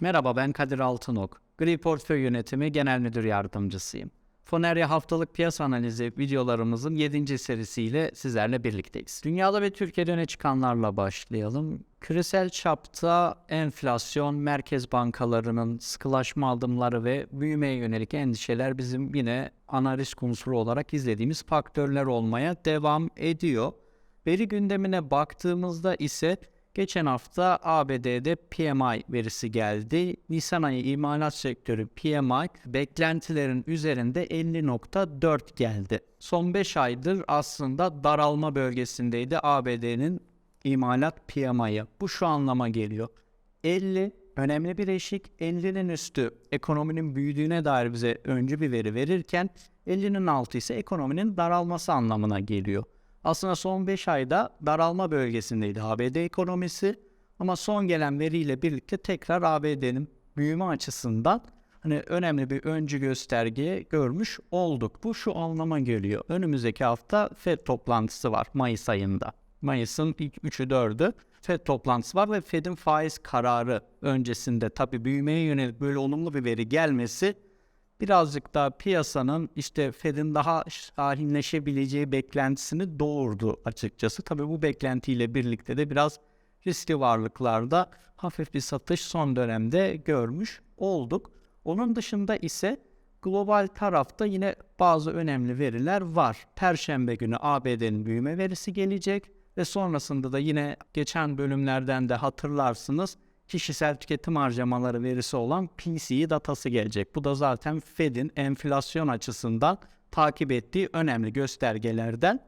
Merhaba ben Kadir Altınok. Gri Portföy Yönetimi Genel Müdür Yardımcısıyım. Fonerya Haftalık Piyasa Analizi videolarımızın 7. serisiyle sizlerle birlikteyiz. Dünyada ve Türkiye'de öne çıkanlarla başlayalım. Küresel çapta enflasyon, merkez bankalarının sıkılaşma adımları ve büyümeye yönelik endişeler bizim yine ana risk olarak izlediğimiz faktörler olmaya devam ediyor. Veri gündemine baktığımızda ise geçen hafta ABD'de PMI verisi geldi. Nisan ayı imalat sektörü PMI beklentilerin üzerinde 50.4 geldi. Son 5 aydır aslında daralma bölgesindeydi ABD'nin imalat PMI'ı. Bu şu anlama geliyor. 50 önemli bir eşik. 50'nin üstü ekonominin büyüdüğüne dair bize öncü bir veri verirken 50'nin altı ise ekonominin daralması anlamına geliyor. Aslında son 5 ayda daralma bölgesindeydi ABD ekonomisi ama son gelen veriyle birlikte tekrar ABD'nin büyüme açısından hani önemli bir öncü gösterge görmüş olduk. Bu şu anlama geliyor. Önümüzdeki hafta FED toplantısı var Mayıs ayında. Mayıs'ın ilk 3'ü 4'ü FED toplantısı var ve FED'in faiz kararı öncesinde tabii büyümeye yönelik böyle olumlu bir veri gelmesi birazcık daha piyasanın işte Fed'in daha şahinleşebileceği beklentisini doğurdu açıkçası. Tabii bu beklentiyle birlikte de biraz riskli varlıklarda hafif bir satış son dönemde görmüş olduk. Onun dışında ise global tarafta yine bazı önemli veriler var. Perşembe günü ABD'nin büyüme verisi gelecek ve sonrasında da yine geçen bölümlerden de hatırlarsınız kişisel tüketim harcamaları verisi olan PCE datası gelecek. Bu da zaten Fed'in enflasyon açısından takip ettiği önemli göstergelerden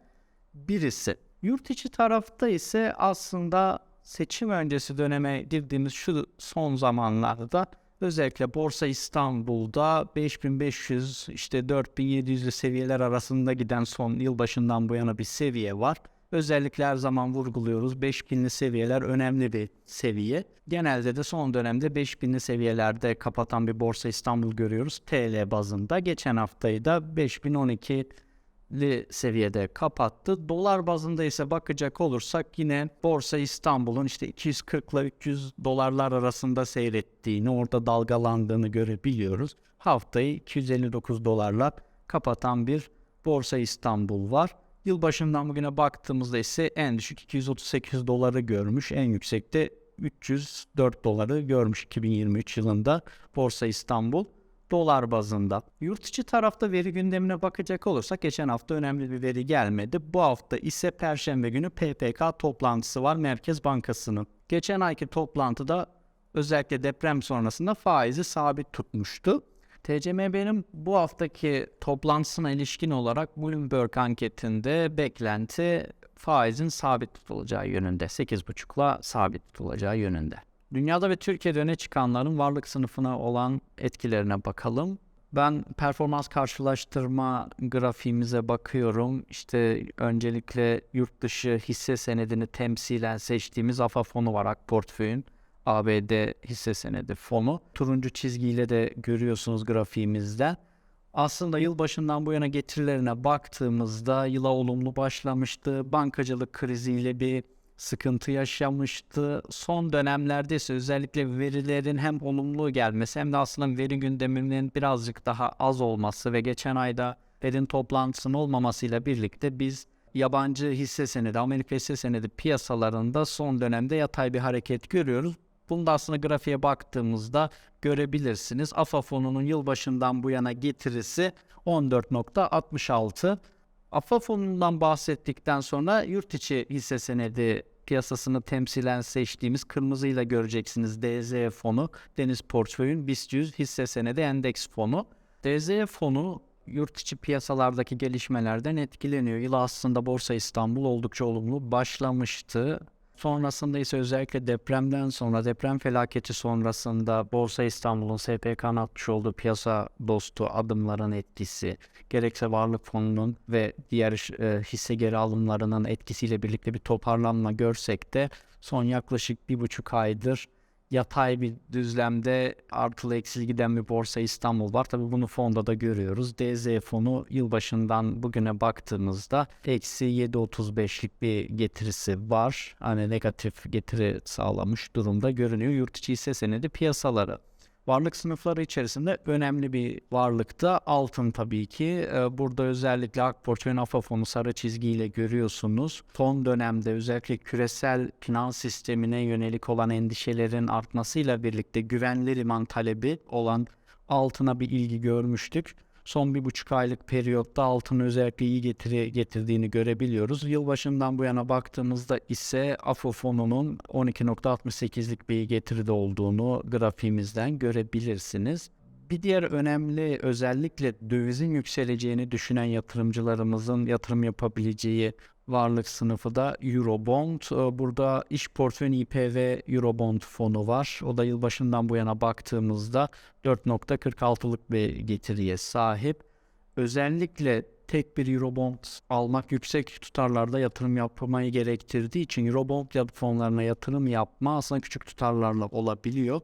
birisi. Yurt içi tarafta ise aslında seçim öncesi döneme girdiğimiz şu son zamanlarda özellikle Borsa İstanbul'da 5500 işte 4700 seviyeler arasında giden son yılbaşından bu yana bir seviye var. Özellikle her zaman vurguluyoruz 5000'li seviyeler önemli bir seviye. Genelde de son dönemde 5000'li seviyelerde kapatan bir Borsa İstanbul görüyoruz TL bazında. Geçen haftayı da 5012 li seviyede kapattı. Dolar bazında ise bakacak olursak yine Borsa İstanbul'un işte 240 ile 300 dolarlar arasında seyrettiğini, orada dalgalandığını görebiliyoruz. Haftayı 259 dolarla kapatan bir Borsa İstanbul var. Yılbaşından bugüne baktığımızda ise en düşük 238 doları görmüş, en yüksekte 304 doları görmüş 2023 yılında Borsa İstanbul dolar bazında. Yurt içi tarafta veri gündemine bakacak olursak geçen hafta önemli bir veri gelmedi. Bu hafta ise perşembe günü PPK toplantısı var Merkez Bankası'nın. Geçen ayki toplantıda özellikle deprem sonrasında faizi sabit tutmuştu. TCMB'nin bu haftaki toplantısına ilişkin olarak Bloomberg anketinde beklenti faizin sabit tutulacağı yönünde. 8,5'la sabit tutulacağı yönünde. Dünyada ve Türkiye'de öne çıkanların varlık sınıfına olan etkilerine bakalım. Ben performans karşılaştırma grafiğimize bakıyorum. İşte öncelikle yurt dışı hisse senedini temsilen seçtiğimiz AFA fonu var AK Portföy'ün. ABD hisse senedi fonu. Turuncu çizgiyle de görüyorsunuz grafiğimizde. Aslında yılbaşından bu yana getirilerine baktığımızda yıla olumlu başlamıştı. Bankacılık kriziyle bir sıkıntı yaşamıştı. Son dönemlerde ise özellikle verilerin hem olumlu gelmesi hem de aslında veri gündeminin birazcık daha az olması ve geçen ayda Fed'in toplantısının olmamasıyla birlikte biz yabancı hisse senedi, Amerika hisse senedi piyasalarında son dönemde yatay bir hareket görüyoruz. Bunu da aslında grafiğe baktığımızda görebilirsiniz. AFA fonunun yılbaşından bu yana getirisi 14.66. AFA fonundan bahsettikten sonra yurt içi hisse senedi piyasasını temsilen seçtiğimiz kırmızıyla göreceksiniz DZ fonu, Deniz Portföy'ün BIST 100 hisse senedi endeks fonu. DZ fonu yurt içi piyasalardaki gelişmelerden etkileniyor. Yıl aslında Borsa İstanbul oldukça olumlu başlamıştı. Sonrasında ise özellikle depremden sonra deprem felaketi sonrasında Borsa İstanbul'un SPK'nın atmış olduğu piyasa dostu adımların etkisi, gerekse varlık fonunun ve diğer e, hisse geri alımlarının etkisiyle birlikte bir toparlanma görsek de son yaklaşık bir buçuk aydır yatay bir düzlemde artılı eksili giden bir borsa İstanbul var. Tabii bunu fonda da görüyoruz. DZ fonu yılbaşından bugüne baktığımızda eksi 7.35'lik bir getirisi var. Hani negatif getiri sağlamış durumda görünüyor. Yurt içi hisse senedi piyasaları. Varlık sınıfları içerisinde önemli bir varlıkta altın tabii ki. Ee, Burada özellikle Akportföy Nafa fonu sarı çizgiyle görüyorsunuz. Son dönemde özellikle küresel finans sistemine yönelik olan endişelerin artmasıyla birlikte güvenli liman talebi olan altına bir ilgi görmüştük. Son bir buçuk aylık periyotta altın özellikle iyi getiri getirdiğini görebiliyoruz. Yılbaşından bu yana baktığımızda ise AFO fonunun 12.68'lik bir getiride olduğunu grafiğimizden görebilirsiniz. Bir diğer önemli özellikle dövizin yükseleceğini düşünen yatırımcılarımızın yatırım yapabileceği varlık sınıfı da Eurobond. Ee, Burada iş portföyün IPV Eurobond fonu var. O da yılbaşından bu yana baktığımızda 4.46'lık bir getiriye sahip. Özellikle tek bir Eurobond almak yüksek tutarlarda yatırım yapmayı gerektirdiği için Eurobond fonlarına yatırım yapma aslında küçük tutarlarla olabiliyor.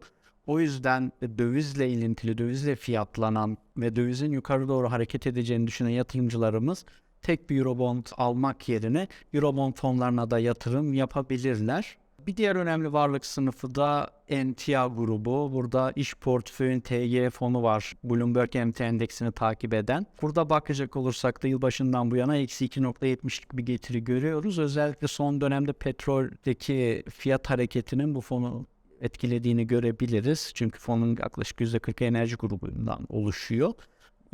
O yüzden dövizle ilintili, dövizle fiyatlanan ve dövizin yukarı doğru hareket edeceğini düşünen yatırımcılarımız tek bir Eurobond almak yerine Eurobond fonlarına da yatırım yapabilirler. Bir diğer önemli varlık sınıfı da NTA grubu. Burada iş portföyün TG fonu var. Bloomberg MT endeksini takip eden. Burada bakacak olursak da yılbaşından bu yana eksi 2.70'lik bir getiri görüyoruz. Özellikle son dönemde petroldeki fiyat hareketinin bu fonu etkilediğini görebiliriz. Çünkü fonun yaklaşık %40 enerji grubundan oluşuyor.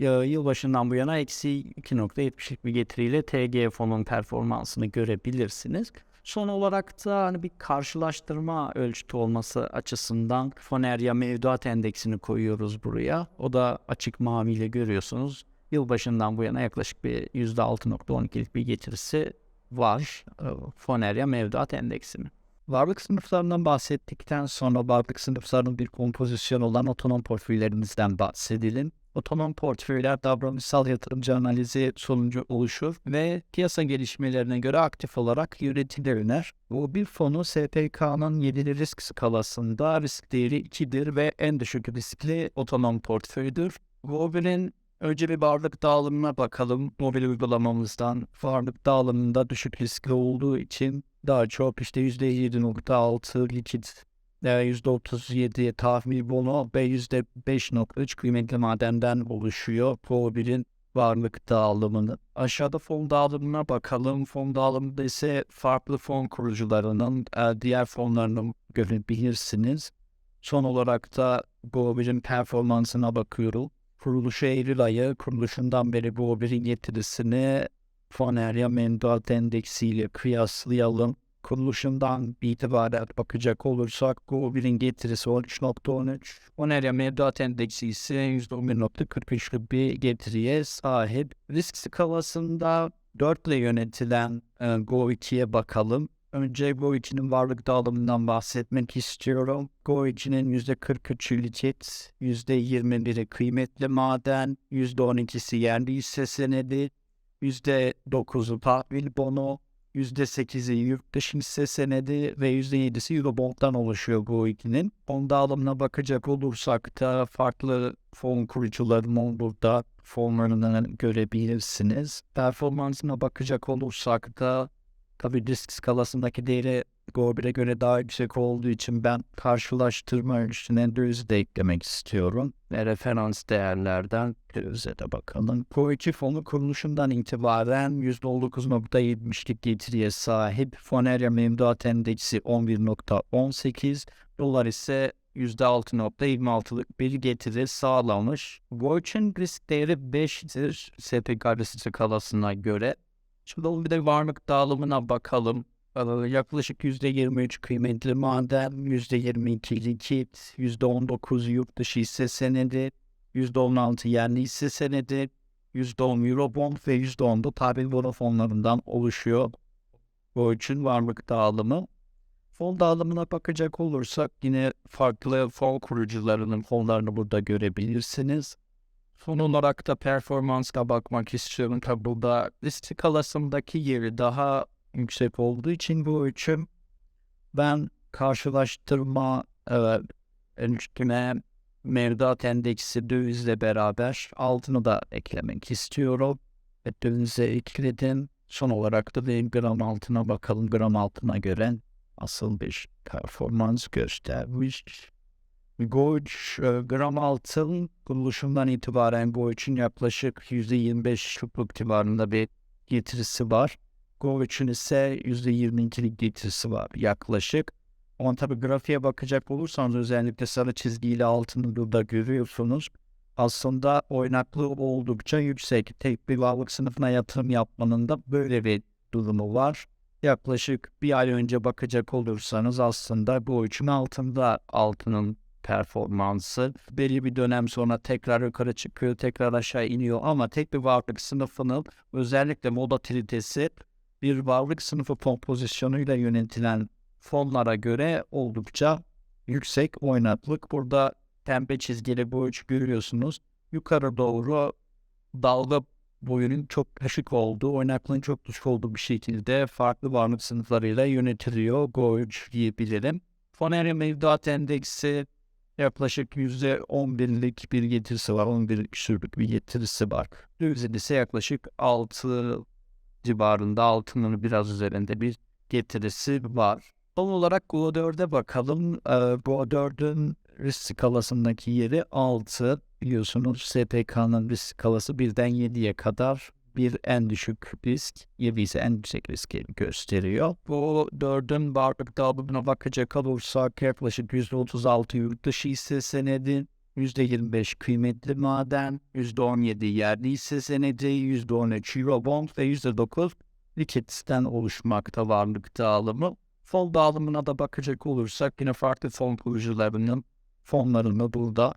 Yılbaşından bu yana eksi 2.70'lik bir getiriyle TG fonun performansını görebilirsiniz. Son olarak da hani bir karşılaştırma ölçütü olması açısından Fonerya mevduat endeksini koyuyoruz buraya. O da açık maviyle görüyorsunuz. Yılbaşından bu yana yaklaşık bir %6.12'lik bir getirisi var e, Fonerya mevduat endeksinin. Varlık sınıflarından bahsettikten sonra varlık sınıflarının bir kompozisyonu olan otonom portföylerimizden bahsedelim. Otonom portföyler davranışsal yatırımcı analizi sonucu oluşur ve piyasa gelişmelerine göre aktif olarak yönetilirler. Bu bir fonu SPK'nın 7'li risk skalasında risk değeri 2'dir ve en düşük riskli otonom portföydür. Wober'in Önce bir varlık dağılımına bakalım. Mobil uygulamamızdan varlık dağılımında düşük riskli olduğu için daha çok işte %7.6 likit, %37 tahvil bono ve %5.3 kıymetli madenden oluşuyor. Birin varlık dağılımını. Aşağıda fon dağılımına bakalım. Fon dağılımında ise farklı fon kurucularının e, diğer fonlarını görebilirsiniz. Son olarak da birin performansına bakıyorum kuruluşu Eylül ayı kuruluşundan beri birin getirisini Fonerya Menduat Endeksi ile kıyaslayalım. Kuruluşundan itibaren bakacak olursak birin getirisi 13.13. Fonerya Menduat Endeksi ise %11.43'lük bir getiriye sahip. Risk skalasında 4 ile yönetilen e, Go2'ye bakalım. Önce Go2'nin varlık dağılımından bahsetmek istiyorum. Go2'nin %43'ü likit, %21'i kıymetli maden, %12'si yerli hisse senedi, %9'u tahvil bono, %8'i yurt dışı hisse senedi ve %7'si Eurobond'dan oluşuyor Go2'nin. Fon dağılımına bakacak olursak da farklı fon kurucularının burada fonlarını görebilirsiniz. Performansına bakacak olursak da Tabii risk skalasındaki değeri Go1'e göre daha yüksek olduğu için ben karşılaştırma üstüne döviz de eklemek istiyorum. Ve referans değerlerden dövize de bakalım. Go2 fonu kuruluşundan itibaren %19.70'lik getiriye sahip. Fonerya mevduat endeksi 11.18. Dolar ise %6.26'lık bir getiri sağlamış. Go3'ün risk değeri 5'tir SPK risk skalasına göre. Şimdi bir de varlık dağılımına bakalım. Ee, Yaklaşık %23 kıymetli maden, %22 likit, %19 yurt dışı hisse senedi, %16 yerli hisse senedi, %10 Eurobond ve %10 da tahvil bono fonlarından oluşuyor. Bu için varlık dağılımı. Fon dağılımına bakacak olursak yine farklı fon kurucularının fonlarını burada görebilirsiniz. Son olarak da performansına bakmak istiyorum. Risk skalasındaki yeri daha yüksek olduğu için bu ölçüm ben karşılaştırma Evet. En üstüne mevduat endeksi dövizle beraber altını da eklemek istiyorum. Ve dövize ekledim. Son olarak da bir gram altına bakalım. Gram altına göre asıl bir performans göstermiş. Goç e, gram altın kuruluşundan itibaren Goç'un yaklaşık %25'luk civarında bir getirisi var. Goç'un ise %22'lik getirisi var yaklaşık. Ama tabii grafiğe bakacak olursanız özellikle sarı çizgiyle altını burada görüyorsunuz. Aslında oynaklığı oldukça yüksek. Tek bir varlık sınıfına yatırım yapmanın da böyle bir durumu var. Yaklaşık bir ay önce bakacak olursanız aslında bu üçün altında altının performansı belli bir dönem sonra tekrar yukarı çıkıyor, tekrar aşağı iniyor ama tek bir varlık sınıfının özellikle volatilitesi bir varlık sınıfı kompozisyonuyla yönetilen fonlara göre oldukça yüksek oynaklık. Burada pembe çizgili bu üç görüyorsunuz. Yukarı doğru dalga boyunun çok düşük olduğu, oynaklığın çok düşük olduğu bir şekilde farklı varlık sınıflarıyla yönetiliyor. Go3 diyebilirim. Foneria mevduat endeksi yaklaşık %11'lik bir getirisi var. 11 küsürlük bir getirisi var. Dövizin ise yaklaşık 6 civarında altının biraz üzerinde bir getirisi var. Son olarak Go4'e bakalım. Ee, Go4'ün risk skalasındaki yeri 6. Biliyorsunuz SPK'nın risk skalası 1'den 7'ye kadar bir en düşük risk, 7 ise en yüksek riski gösteriyor. Bu dördün varlık dağılımına bakacak olursak yaklaşık %36 yurt dışı hisse senedi, %25 kıymetli maden, %17 yerli hisse senedi, %13 Eurobond ve %9 likidisten oluşmakta varlık dağılımı. Fon dağılımına da bakacak olursak yine farklı fon kurucularının fonlarını burada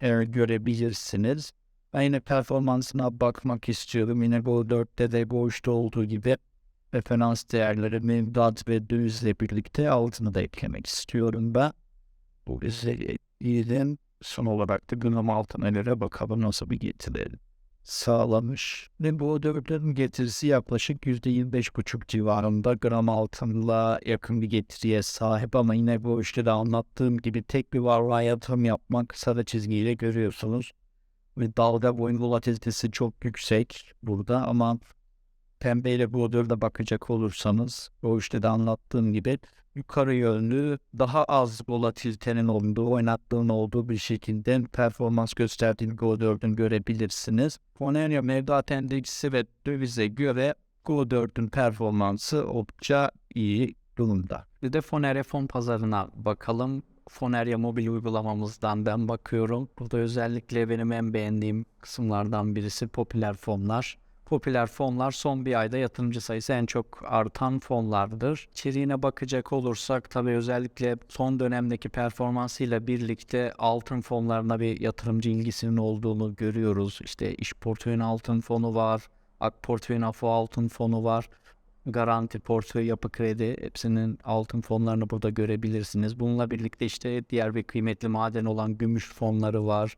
e, görebilirsiniz. Ben yine performansına bakmak istiyorum. Yine Go 4'te de Go 3'te olduğu gibi referans değerleri mevduat ve dövizle birlikte altını da eklemek istiyorum ben. Bu bize ekleyelim. Son olarak da gram altınlara bakalım nasıl bir getirelim sağlamış. Ve bu ödevlerin getirisi yaklaşık %25,5 civarında gram altınla yakın bir getiriye sahip ama yine bu işte de anlattığım gibi tek bir varlığa yatırım yapmak sarı çizgiyle görüyorsunuz. Dalga boyun volatilitesi çok yüksek burada ama pembeyle bu ödevde bakacak olursanız o işte de anlattığım gibi yukarı yönlü daha az volatilitenin olduğu, oynattığın olduğu bir şekilde performans gösterdiğini Go4'ün görebilirsiniz. Foneria mevduat endeksi ve dövize göre Go4'ün performansı oldukça iyi durumda. Bir de Foneria fon pazarına bakalım. Foneria mobil uygulamamızdan ben bakıyorum. Burada özellikle benim en beğendiğim kısımlardan birisi popüler fonlar popüler fonlar son bir ayda yatırımcı sayısı en çok artan fonlardır. İçeriğine bakacak olursak tabii özellikle son dönemdeki performansıyla birlikte altın fonlarına bir yatırımcı ilgisinin olduğunu görüyoruz. İşte iş portföyün altın fonu var, ak portföyün AFO altın fonu var. Garanti, portföy, yapı kredi hepsinin altın fonlarını burada görebilirsiniz. Bununla birlikte işte diğer bir kıymetli maden olan gümüş fonları var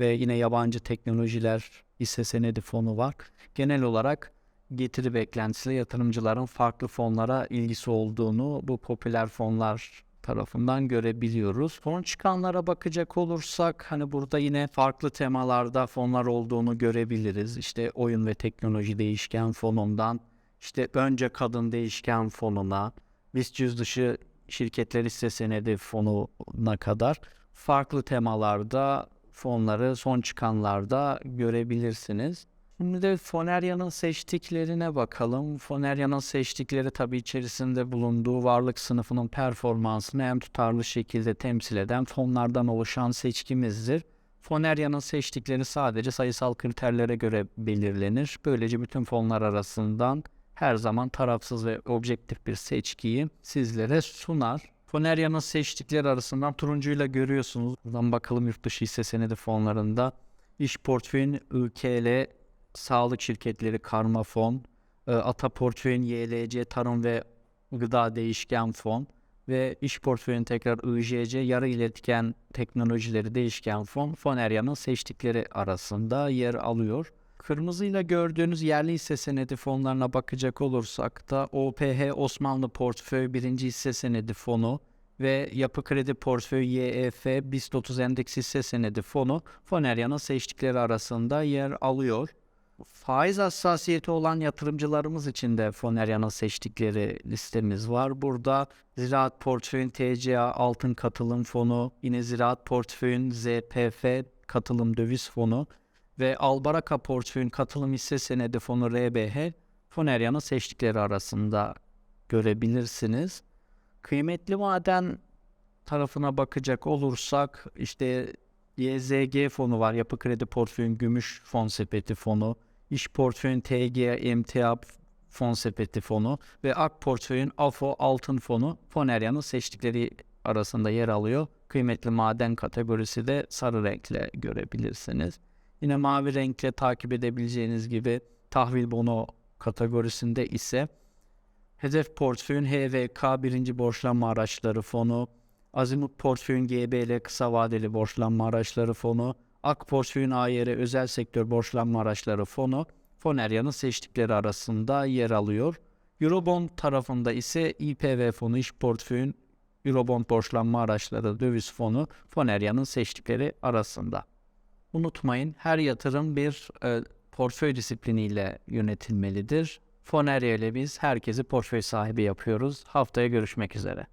ve yine yabancı teknolojiler hisse senedi fonu var. Genel olarak getiri beklentisiyle yatırımcıların farklı fonlara ilgisi olduğunu bu popüler fonlar tarafından görebiliyoruz. Fon çıkanlara bakacak olursak hani burada yine farklı temalarda fonlar olduğunu görebiliriz. İşte oyun ve teknoloji değişken fonundan işte önce kadın değişken fonuna, BIST dışı şirketler hisse senedi fonuna kadar farklı temalarda fonları son çıkanlarda görebilirsiniz. Şimdi de Foneria'nın seçtiklerine bakalım. Foneria'nın seçtikleri tabi içerisinde bulunduğu varlık sınıfının performansını en tutarlı şekilde temsil eden fonlardan oluşan seçkimizdir. Foneria'nın seçtikleri sadece sayısal kriterlere göre belirlenir. Böylece bütün fonlar arasından her zaman tarafsız ve objektif bir seçkiyi sizlere sunar. Foneria'nın seçtikleri arasından turuncuyla görüyorsunuz. Buradan bakalım yurt dışı hisse senedi fonlarında. İş portföyün IKL, sağlık şirketleri karma fon, e, ata portföyün YLC tarım ve gıda değişken fon ve iş portföyün tekrar IJC yarı iletken teknolojileri değişken fon Foneria'nın seçtikleri arasında yer alıyor. Kırmızıyla gördüğünüz yerli hisse senedi fonlarına bakacak olursak da OPH Osmanlı Portföy birinci hisse senedi fonu ve Yapı Kredi Portföy YEF BIST 30 Endeks Hisse Senedi fonu Fonerya'nın seçtikleri arasında yer alıyor. Faiz hassasiyeti olan yatırımcılarımız için de Fonerya'nın seçtikleri listemiz var. Burada Ziraat Portföy'ün TCA Altın Katılım Fonu, yine Ziraat Portföy'ün ZPF Katılım Döviz Fonu ve Albaraka Portföy'ün Katılım Hisse Senedi Fonu RBH Fonerya'nın seçtikleri arasında görebilirsiniz. Kıymetli maden tarafına bakacak olursak işte YZG fonu var. Yapı Kredi Portföyün Gümüş Fon Sepeti fonu. İş Portföyün TG MTA Fon Sepeti fonu ve Ak Portföyün AFO Altın fonu Fonerya'nın seçtikleri arasında yer alıyor. Kıymetli maden kategorisi de sarı renkle görebilirsiniz. Yine mavi renkle takip edebileceğiniz gibi tahvil bono kategorisinde ise Hedef Portföyün HVK birinci borçlanma araçları fonu, Azimut Portföyün GBL kısa vadeli borçlanma araçları fonu, Ak Portföyün AYR özel sektör borçlanma araçları fonu, Fonerya'nın seçtikleri arasında yer alıyor. Eurobond tarafında ise İPV fonu iş portföyün Eurobond borçlanma araçları döviz fonu Fonerya'nın seçtikleri arasında. Unutmayın her yatırım bir e, portföy disipliniyle yönetilmelidir. Fonerya ile biz herkesi portföy sahibi yapıyoruz. Haftaya görüşmek üzere.